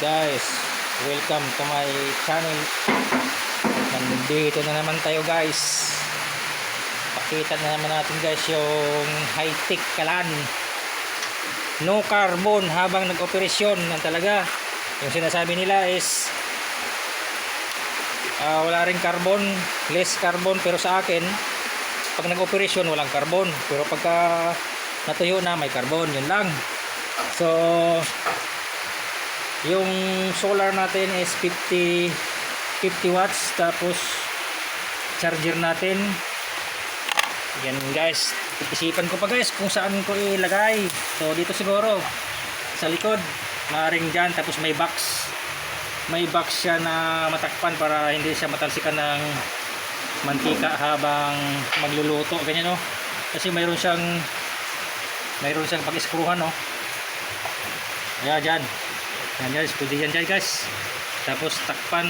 guys? Welcome to my channel. Nandito na naman tayo guys. Pakita na naman natin guys yung high-tech kalan. No carbon habang nag-operasyon ng talaga. Yung sinasabi nila is ah, wala ring carbon, less carbon pero sa akin pag nag-operasyon walang carbon pero pagka natuyo na may carbon yun lang so yung solar natin is 50 50 watts tapos charger natin. Yan guys. Isipan ko pa guys kung saan ko ilagay. So dito siguro sa likod. Maaaring dyan tapos may box. May box siya na matakpan para hindi siya matalsikan ng mantika habang magluluto. Ganyan no? Kasi mayroon siyang mayroon siyang pag-iskruhan no? Kaya dyan yan guys. Pwede yan dyan guys. Tapos takpan.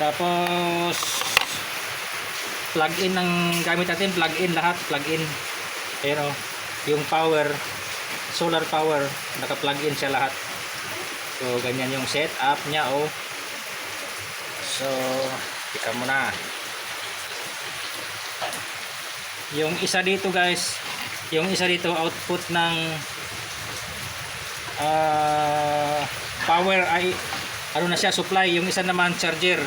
Tapos plug in ng gamit natin. Plug in lahat. Plug in ayan o yung power. Solar power. Naka plug in siya lahat. So ganyan yung setup niya oh. So tika mo na. Yung isa dito guys. Yung isa dito output ng ah, power ay ano na siya supply. Yung isa naman charger.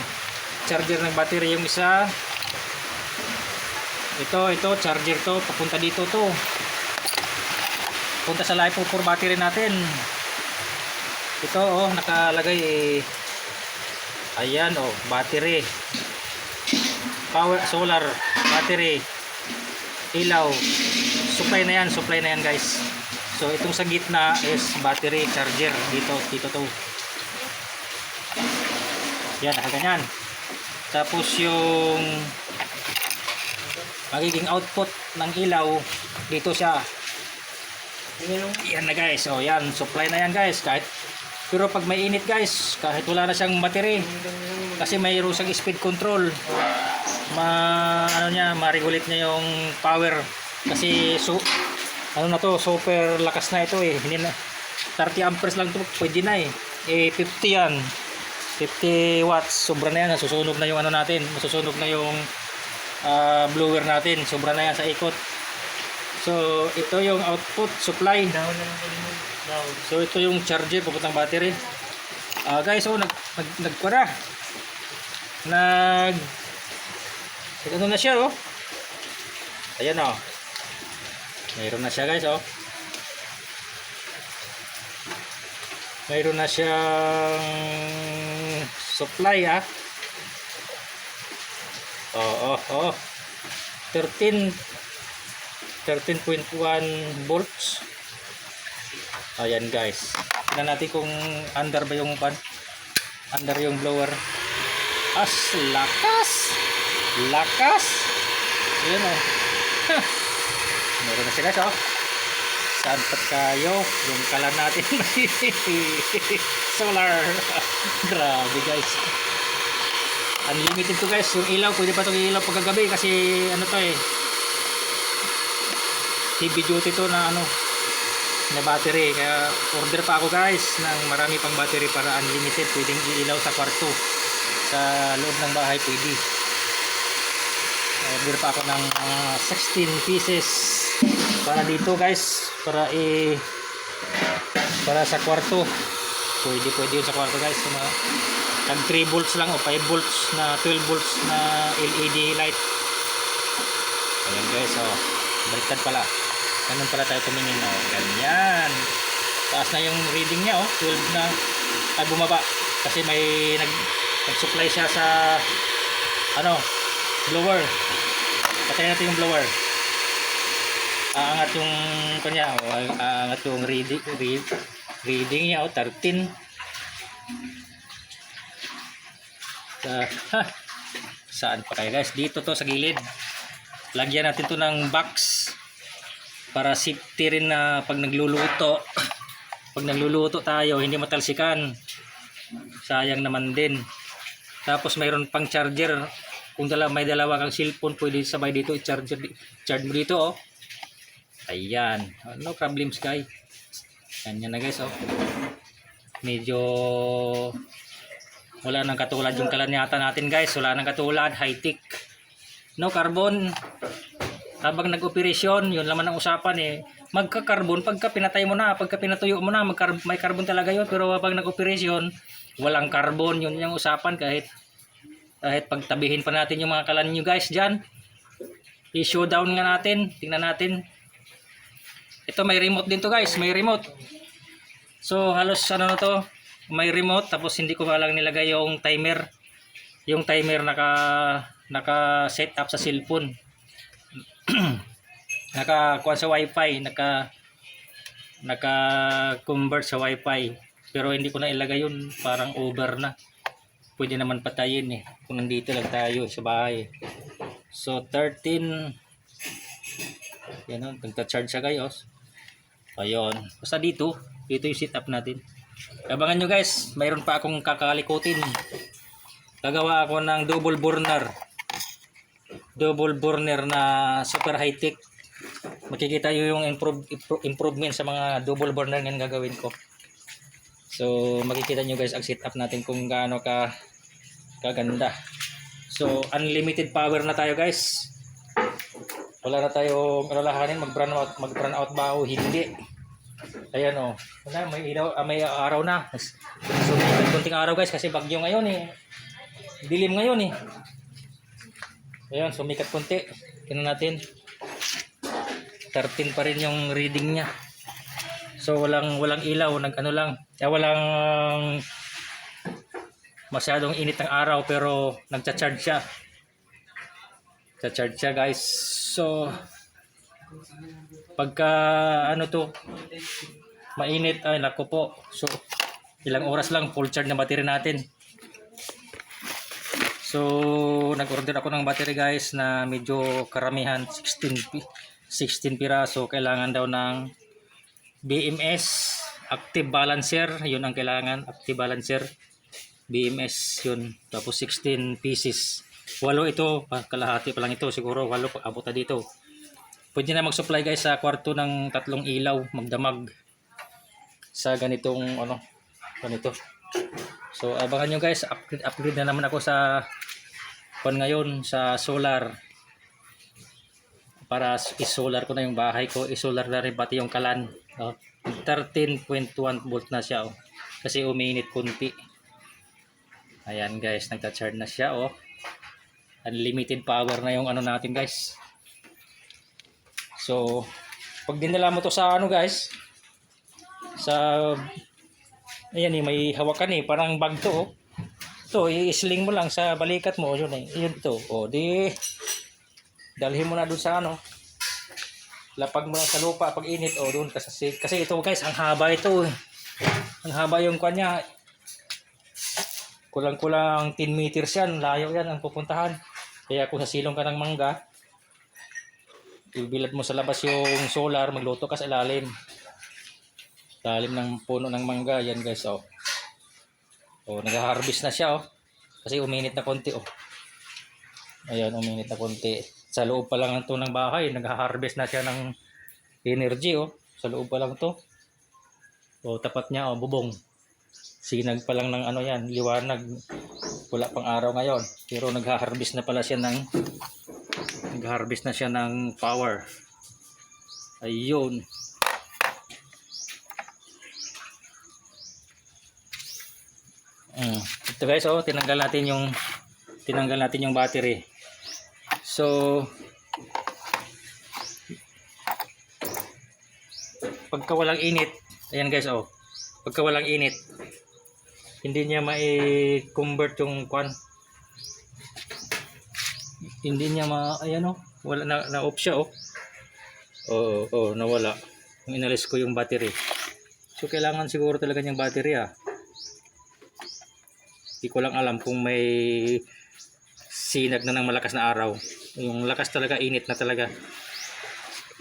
Charger ng battery. Yung isa ito ito charger to. Papunta dito to. Punta sa lipo for battery natin. Ito oh nakalagay eh. Ayan oh battery. Power solar battery. Ilaw. Supply na yan supply na yan guys so itong sa gitna is battery charger. Dito dito to. Yan nakaganyan. Tapos yung magiging output ng ilaw dito siya. Yan na guys. Oh yan. Supply na yan guys. Kahit pero pag may init guys kahit wala na siyang battery kasi mayroon siyang speed control ma ano niya ma-regulate niya yung power. Kasi so ano na to super lakas na ito eh. Hindi na 30 amperes lang to pwede na eh. Eh 50 yan. 50 watts sobra na yan. Nasusunog na yung ano natin. Masusunog na yung ah, blower natin. Sobra na yan sa ikot. So ito yung output supply. So ito yung charger papuntang battery. Ah guys oh nag nag nagkuha na nag ano na siya oh. Ayan oh mayroon na siya guys oh. Mayroon na siyang supply ah. Oh. Oh oh 13 13.1 volts. Ayan guys. Tingnan natin kung under ba yung pan under yung blower. As lakas! Lakas! Ayan oh meron na sila so. Saan pa kayo yung kalan natin. Solar. Grabe guys. Unlimited to guys. Yung ilaw pwede pa itong ilaw pagkagabi kasi ano to eh. Heavy duty to na ano na battery. Kaya order pa ako guys ng marami pang battery para unlimited. Pwedeng iilaw sa kwarto. Sa loob ng bahay pwede. Order pa ako ng ah, 16 pieces para dito guys. Para i para sa kwarto. Pwede pwede sa kwarto guys. Sa mga tag 3 volts lang o 5 volts na 12 volts na LED light. Ayan guys. Oh baliktad pala. Ganun pala tayo tumingin. Oh ganyan. Taas na yung reading niya oh 12 na ay bumaba. Kasi may nag nag supply siya sa ano blower. Patay natin yung blower aangat yung kanya oh, aangat yung reading read, reading niya oh 13 sa ha, saan pa kayo guys? Dito to sa gilid. Lagyan natin to ng box para safety rin na pag nagluluto pag nagluluto tayo hindi matalsikan. Sayang naman din. Tapos mayroon pang charger. Kung dala, may dalawa kang cellphone pwede sabay dito i-charger charge mo dito oh ayan. No problems guys ganyan na guys oh. Medyo wala nang katulad yung kalanyata natin guys. Wala nang katulad. High tech no carbon. Habang nag-operasyon yun laman ang usapan eh. Magka-carbon pagka pinatay mo na pagka pinatuyo mo na may carbon talaga yun. Pero habang nag-operasyon walang carbon. Yun yung usapan. Kahit kahit pagtabihin pa natin yung mga kalan nyo guys dyan. I-showdown nga natin. Tingnan natin ito may remote din to guys. May remote. So halos ano na to may remote tapos hindi ko lang nilagay yung timer. Yung timer naka naka set up sa cellphone. Naka kuha sa wifi naka naka convert sa wifi. Pero hindi ko na ilagay yun parang over na. Pwede naman patayin eh. Kung nandito lang tayo sa bahay. So 13 yan o nagta-charge siya guys ayun. Basta dito dito yung setup natin. Abangan nyo guys. Mayroon pa akong kakalikutin. Gagawa ako ng double burner. Double burner na super high tech makikita nyo yung improve, impro- improvement sa mga double burner ngayon gagawin ko. So makikita nyo guys ang setup natin kung gaano ka kaganda. So unlimited power na tayo guys wala na tayong alalahanin mag brown out mag brown out ba o hindi? Ayan o wala may ilaw ah, may araw na. So may konting araw guys kasi bagyo ngayon eh. Dilim ngayon eh. Ayan sumikat konti. Tingnan natin. 13 pa rin yung reading niya. So walang walang ilaw nag ano lang. Eh, walang masyadong init ng araw pero nagcha-charge siya nagcha-charge siya guys. So pagka ano to mainit ay nako po. So ilang oras lang full charge na battery natin. So nag-order ako ng battery guys na medyo karamihan 16 pi- 16 piraso. Kailangan daw ng BMS active balancer. Yun ang kailangan active balancer. BMS yun. Tapos 16 pieces walo ito ah, kalahati pa lang ito. Siguro walo abot dito. Pwede na mag-supply guys sa kwarto ng tatlong ilaw magdamag sa ganitong ano ganito. So abangan nyo guys upgrade, upgrade na naman ako sa pan ngayon sa solar. Para i-solar ko na yung bahay ko i-solar na rin pati yung kalan. No? 13.1 volt na siya oh. kasi uminit kunti. Ayan guys nagta-charge na siya oh unlimited power na yung ano natin guys. So pag dinala mo to sa ano guys sa ayan eh may hawakan eh parang bag to oh. To i-sling mo lang sa balikat mo yun eh yun to. Oh di dalhin mo na dun sa ano lapag mo lang sa lupa pag init o doon kasi kasi ito guys ang haba ito eh. ang haba yung kanya kulang kulang 10 meters yan layo yan ang pupuntahan kaya kung sa silong ka ng mangga ibilad mo sa labas yung solar magluto ka sa ilalim. Ilalim ng puno ng mangga yan guys oh. Oh nag-harvest na siya oh. Kasi uminit na konti oh. Ayan uminit na konti. Sa loob pa lang ito ng bahay nag-harvest na siya ng energy oh. Sa loob pa lang to. Oh tapat niya oh bubong. Sinag pa lang ng ano yan liwanag. Wala pang araw ngayon pero nag-harvest na pala siya ng nag-harvest na siya ng power ayun Mm. Ito guys, oh, tinanggal natin yung tinanggal natin yung battery. So pagka walang init, ayan guys, oh. Pagka walang init, hindi niya mai-convert yung kwan. Hindi niya ma ayan oh, wala na, na off siya oh. Oo, oh, nawala. Nung inalis ko yung battery. So kailangan siguro talaga yung battery ah. Hindi ko lang alam kung may sinag na ng malakas na araw. Yung lakas talaga, init na talaga.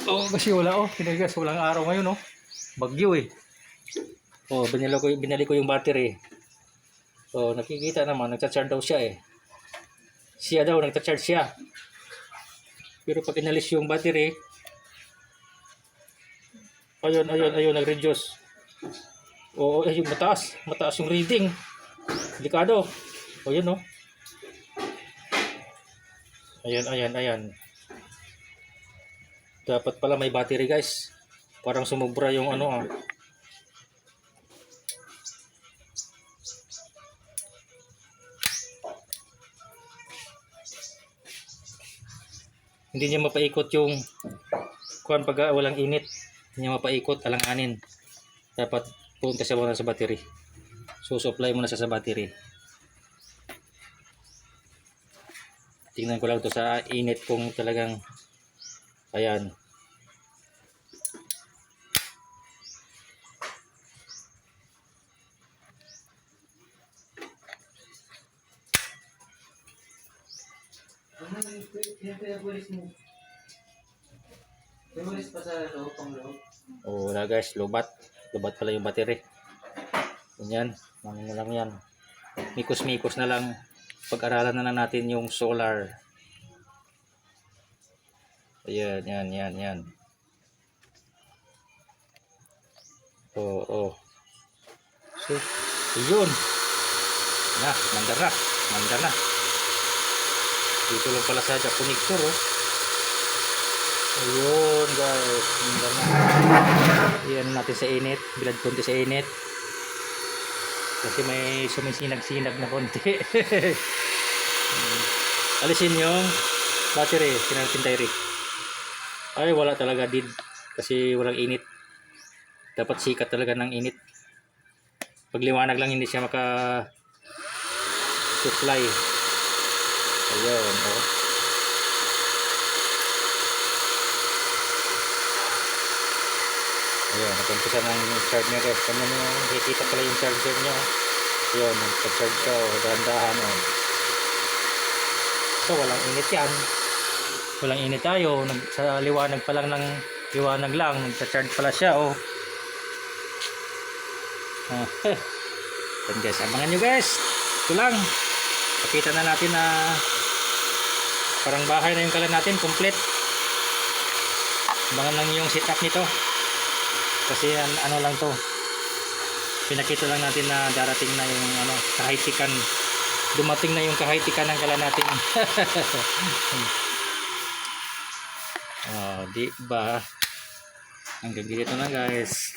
Oh, kasi wala oh. Kinagas, walang araw ngayon oh. Bagyo eh. Oh, binili ko, binili ko yung battery. Oh, nakikita naman, nagcha-charge daw siya eh. Siya daw, nagcha-charge siya. Pero pag inalis yung battery, ayun, ayun, ayun, nag-reduce. Oo, eh, yung mataas. Mataas yung reading. Delikado. O, yun, oh. Ayan, ayan, ayan. Dapat pala may battery, guys. Parang sumubra yung ano, ah. Hindi niya mapaikot yung kuhan pag ah, walang init. Hindi niya mapaikot, alanganin. Dapat punta siya muna sa battery. So, supply muna siya sa battery. Tingnan ko lang to sa init kung talagang ayan. Memories pa sa loob, pang loob. Wala guys, lubat. Lubat pala yung battery. Ganyan, ano na lang yan. Mikos-mikos na lang. Pag-aralan na lang natin yung solar. Ayan, yan, yan, yan. Oo, oo. So, yun. Na, mandar na. Mandar na. Dito lang pala sa Japonictor, oh. Ayun, guys. Iyan natin sa init. Bilad konti sa init. Kasi may sumisinag-sinag na konti. Hmm. Alisin yung battery. Sinapin tayo. Ay, wala talaga did. Kasi walang init. Dapat sikat talaga ng init. Pagliwanag lang hindi siya maka supply. Ayun, oh. Ayun, nag-umpisa ng charge niya guys. Kanya nyo, nakikita pala yung charger niya. Ayun, nag-charge siya. Oh, dahan-dahan. Oh. So, walang init yan. Walang init tayo. Nag, sa liwanag pa lang ng liwanag lang. Nagsa-charge pala siya. Oh. Ah, eh. Yan guys, abangan nyo guys. Ito lang. Pakita na natin na parang bahay na yung kalan natin. Complete. Abangan lang yung setup nito. Kasi an- ano lang to. Pinakita lang natin na darating na yung ano kahitikan. Dumating na yung kahitikan ng kala natin. Oh, di ba? Hanggang dito na guys